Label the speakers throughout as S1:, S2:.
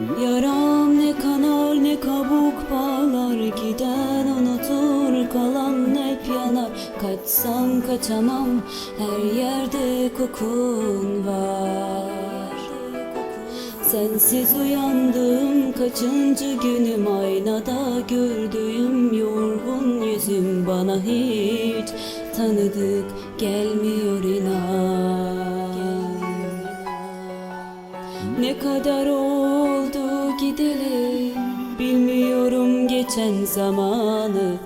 S1: Yaram ne kanar ne kabuk bağlar Giden unutur kalan hep yanar. Kaçsam kaçamam her yerde kokun var. Sensiz uyandım kaçıncı günüm? Aynada gördüğüm yorgun yüzüm Bana hiç tanıdık gelmiyor inan. Ne kadar oldu gidelim. Bilmiyorum geçen zamanı.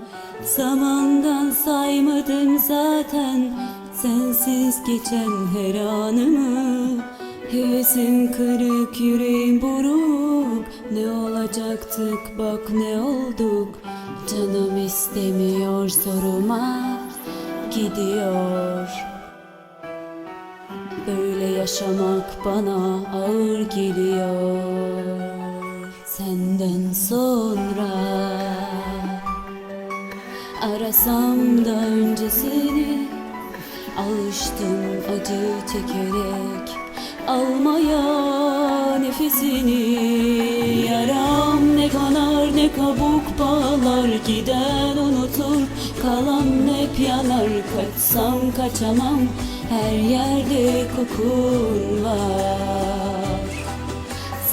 S1: Zamandan saymadım zaten. Sensiz geçen her anımı. Hevesim kırık yüreğim buruk. Ne olacaktık bak ne olduk. Canım istemiyor soruma Gidiyor. Böyle yaşamak bana ağır geliyor Senden sonra Arasam da öncesini Alıştım acı çekerek Almaya nefesini Yaram ne kanar ne kabuk bağlar Giden unutur kalan hep yanar Kaçsam kaçamam her yerde kokun var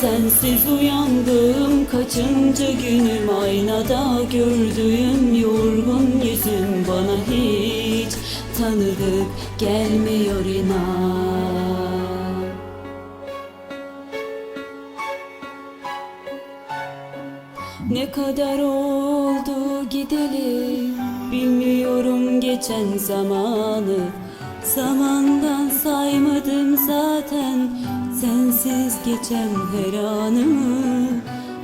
S1: Sensiz uyandım kaçıncı günüm? Aynada gördüğüm yorgun yüzüm Bana hiç tanıdık gelmiyor inan. Ne kadar oldu gidelim? Bilmiyorum geçen zamanı. Zamandan saymadım zaten Sensiz geçen her anımı.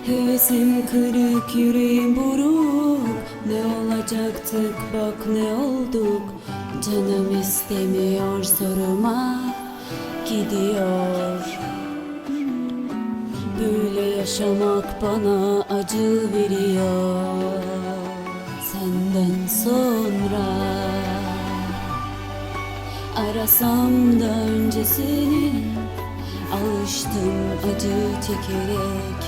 S1: Hevesim kırık yüreğim buruk. Ne olacaktık bak ne olduk. Canım istemiyor soruma. Gidiyor. Böyle yaşamak bana acı veriyor. Senden sonra Arasam da öncesini Alıştım acı çekerek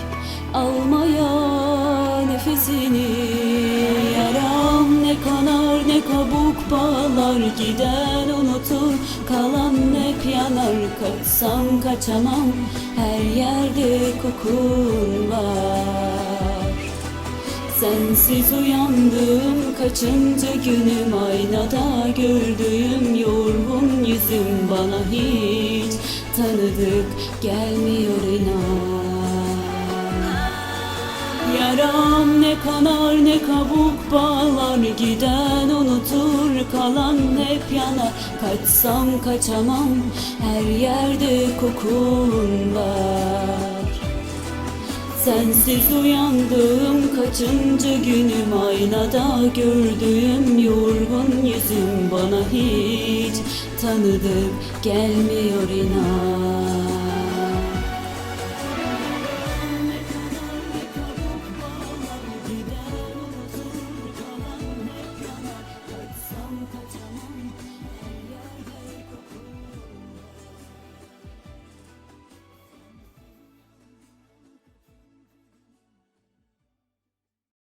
S1: Almaya nefesini. Yaram ne kanar ne kabuk bağlar Giden unutur. Kalan hep yanar Kaçsam kaçamam. Her yerde kokun var Sensiz uyandım kaçıncı günüm? Aynada gördüğüm yorgun yüzüm Bana hiç tanıdık gelmiyor inan. Yaram ne kanar ne kabuk bağlar Giden unutur kalan hep yanar. Kaçsam kaçamam her yerde kokun var. Sensiz uyandım kaçıncı günüm? Aynada gördüğüm yorgun yüzüm Bana hiç tanıdık gelmiyor inan